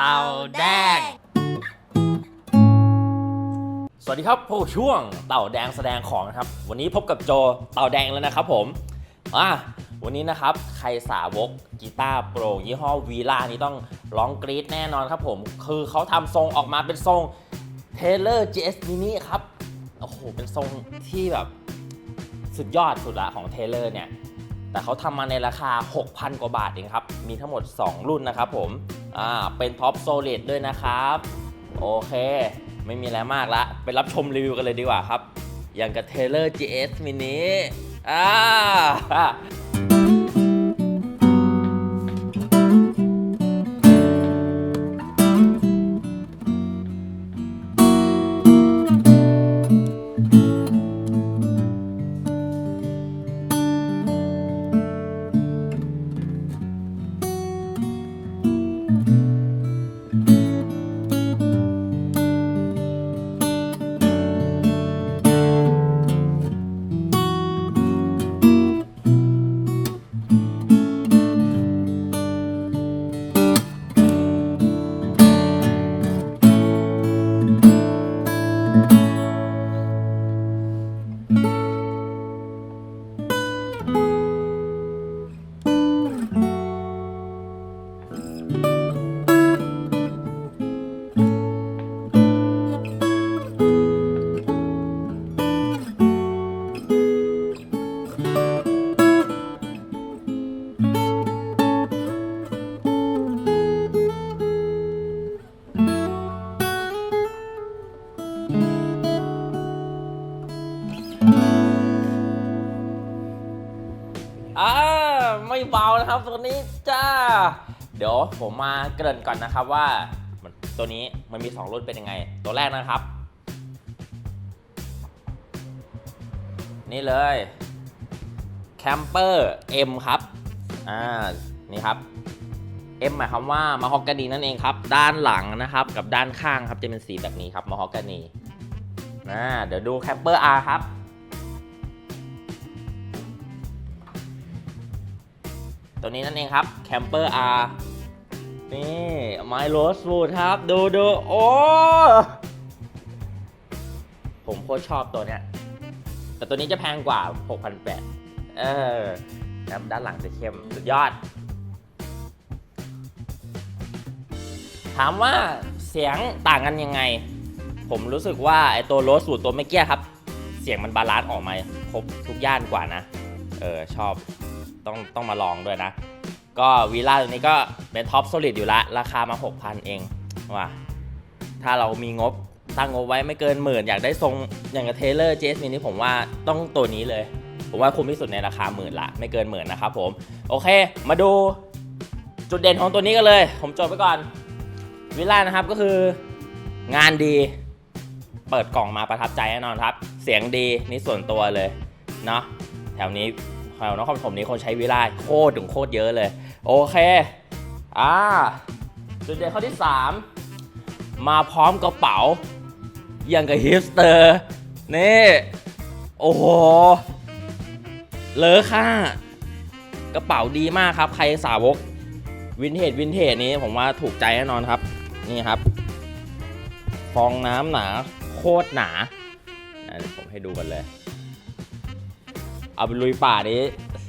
เต่าแดง สวัสดีครับพวกบช่วงเต่าแดงแสดงของนะครับ วันนี้พบกับโจเต่าแดงแล้วนะครับผมอะวันนี้นะครับ ใครสาวกกีตาร์โปร่งยี่ห้อวีล่านี่ต้องร้องกรี๊ดแน่นอนครับผม คือเขาทำทรงออกมาเป็นทรง Taylor GS Mini ครับ โอ้โห เป็นทรงที่แบบสุดยอดสุดละของ Taylor เนี่ย แต่เขาทำมาในราคา 6,000 กว่าบาทเองครับ มีทั้งหมด 2 รุ่นนะครับผม อ่า เป็นท็อปโซลิดด้วยนะครับ โอเค ไม่มีอะไรมากละ ไปรับชมรีวิวกันเลยดีกว่าครับ อย่างกับเทเลอร์ GS Mini อ่า เบานะครับ ตัวนี้จ้า เดี๋ยวผมมาเกริ่นก่อนนะครับว่าตัวนี้มันมี 2 รุ่นเป็นยังไง ตัวแรกนะครับ นี่เลย Camper M ครับ อ่า นี่ครับ M หมายความว่ามาฮอกกานีนั่นเองครับ ด้านหลังนะครับ กับด้านข้างครับจะเป็นสีแบบนี้ครับมาฮอกกานีอ่าเดี๋ยวดู Camper R ครับ ตัวนี้นั่นเองครับ Camper R นี่ไมโ o ส w ูดครับ ดูดูโอ้ ผมโคตรชอบตัวเนี้ย แต่ตัวนี้จะแพงกว่า 6,800 เออครับด้านหลังจะเข้ม สุดยอด ถามว่าเสียงต่างกันยังไง ผมรู้สึกว่าไอตัวโรสสูตรตัวเมื่อกี้ครับ เสียงมันบาลานซ์ออกมาครบทุกย่านกว่านะ เออชอบ ต้องต้องมาลองด้วยนะ ก็วีล่าตัวนี้ก็เป็นท็อป o ลิดอยู่ละ ราคามา 6,000 เองว่ะถ้าเรามีงบตั้งงบไว้ไม่เกินหมื่น อยากได้ทรงอย่างกับเทเลอร์เจสมินี่ผมว่าต้องตัวนี้เลย ผมว่าคุ้มที่สุดในราคาหมื่นละไม่เกินหมื่นนะครับผมโอเค มาดูจุดเด่นของตัวนี้กันเลย ผมจดไปก่อนวิลล่านะครับก็คืองานดีเปิดกล่องมาประทับใจแน่นอนครับ เสียงดีนี่ส่วนตัวเลยเนาะแถวนี้ แถวนครปฐมนี้คนใช้วิลล่าโคตรถึงโคตรเยอะเลย โอเค อ่า จุดเด่นข้อที่ 3 มาพร้อมกระเป๋า อย่างกับฮิปสเตอร์ นี่ โอ้โห เลอค่ากระเป๋าดีมากครับ ใครสาวกวินเทจวินเทจนี้ผมว่าถูกใจแน่นอนครับ นี่ครับ ฟองน้ำหนา โคตรหนาเดี๋ยวผมให้ดูกันเลย เอาไปลุยป่านี้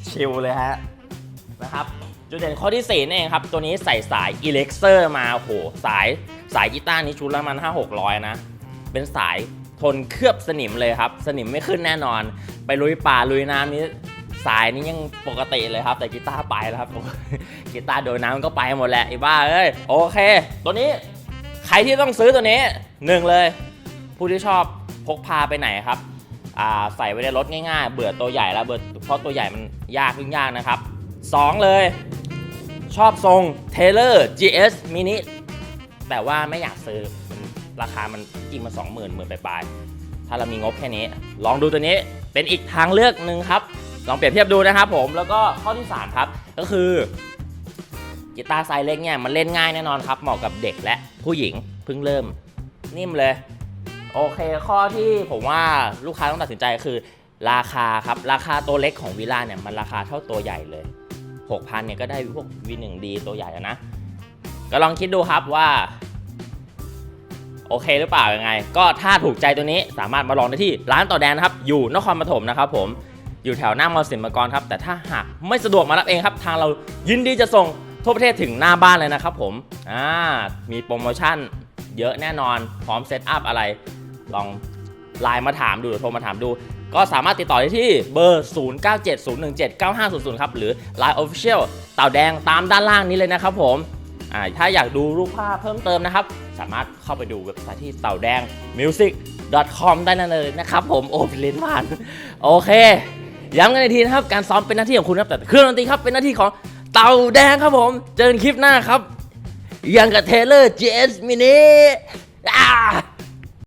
ชิลเลยฮะนะครับจุดเด่นข้อที่ 4 นี่เองครับ ตัวนี้ใส่สายอิเล็กเซอร์มาโหสายสายกีตาร์นี้ชุดละมัน5 600 นะ เป็นสายทนเคลือบสนิมเลยครับ สนิมไม่ขึ้นแน่นอน ไปลุยป่าลุยน้ำนี้สายนี้ยังปกติเลยครับ แต่กีตาร์ไปแล้วครับกีตาร์โดนน้ำก็ไปหมดแหละไอ้บ้าเอ้ยโอเค ตัวนี้ใครที่ต้องซื้อตัวนี้หนึ่งเลย ผู้ที่ชอบพกพาไปไหนครับ ใส่ไว้ในรถง่ายๆ เบื่อตัวใหญ่แล้วเบื่อเพราะตัวใหญ่มันยากยุ่งยากนะครับ 2 เลย ชอบทรง Taylor GS Mini แต่ว่าไม่อยากซื้อมันราคามันกินมา 20,000หมื่นไปลายๆถ้าเรามีงบแค่นี้ ลองดูตัวนี้เป็นอีกทางเลือกหนึ่งครับ ลองเปรียบเทียบดูนะครับผมแล้วก็ข้อที่ 3 ครับ ก็คือกีตาร์ไซส์เล็กเนี่ยมันเล่นง่ายแน่นอนครับเหมาะกับเด็กและผู้หญิงเพิ่งเริ่ม นิ่มเลย โอเค ข้อที่ผมว่าลูกค้าต้องตัดสินใจคือราคาครับ ราคาตัวเล็กของวิลล่าเนี่ยมันราคาเท่าตัวใหญ่เลย 6,000เนี่ยก็ได้พวก V1D ตัวใหญ่แล้วนะ ก็ลองคิดดูครับว่า โอเคหรือเปล่ายังไง ก็ถ้าถูกใจตัวนี้สามารถมาลองได้ที่ร้านต่อแดนนะครับ อยู่นครปฐมนะครับผมอยู่แถวหน้ามอสินมกรครับ แต่ถ้าหากไม่สะดวกมารับเองครับ ทางเรายินดีจะส่งทั่วประเทศถึงหน้าบ้านเลยนะครับผมอ่ามีโปรโมชั่นเยอะแน่นอนพร้อมเซตอัพอะไร ลองไลน์มาถามดูหรือโทรมาถามดู ก็สามารถติดต่อได้ที่เบอร์ 0970179500 ครับ หรือ Line Official เต่าแดงตามด้านล่างนี้เลยนะครับผมถ้าอยากดูรูปภาพเพิ่มเติมนะครับ สามารถเข้าไปดูเว็บไซต์ที่เต่าแดง music com ได้นั่นเลยนะครับผมโอ้เป็นเลนผ่านโอเค ย้ำกันอีกทีนะครับ การซ้อมเป็นหน้าที่ของคุณครับแต่เครื่องดนตรีครับเป็นหน้าที่ของเต่าแดงครับผม เจอกันคลิปหน้าครับ ยังกับเทเลอร์ GS Mini อ่า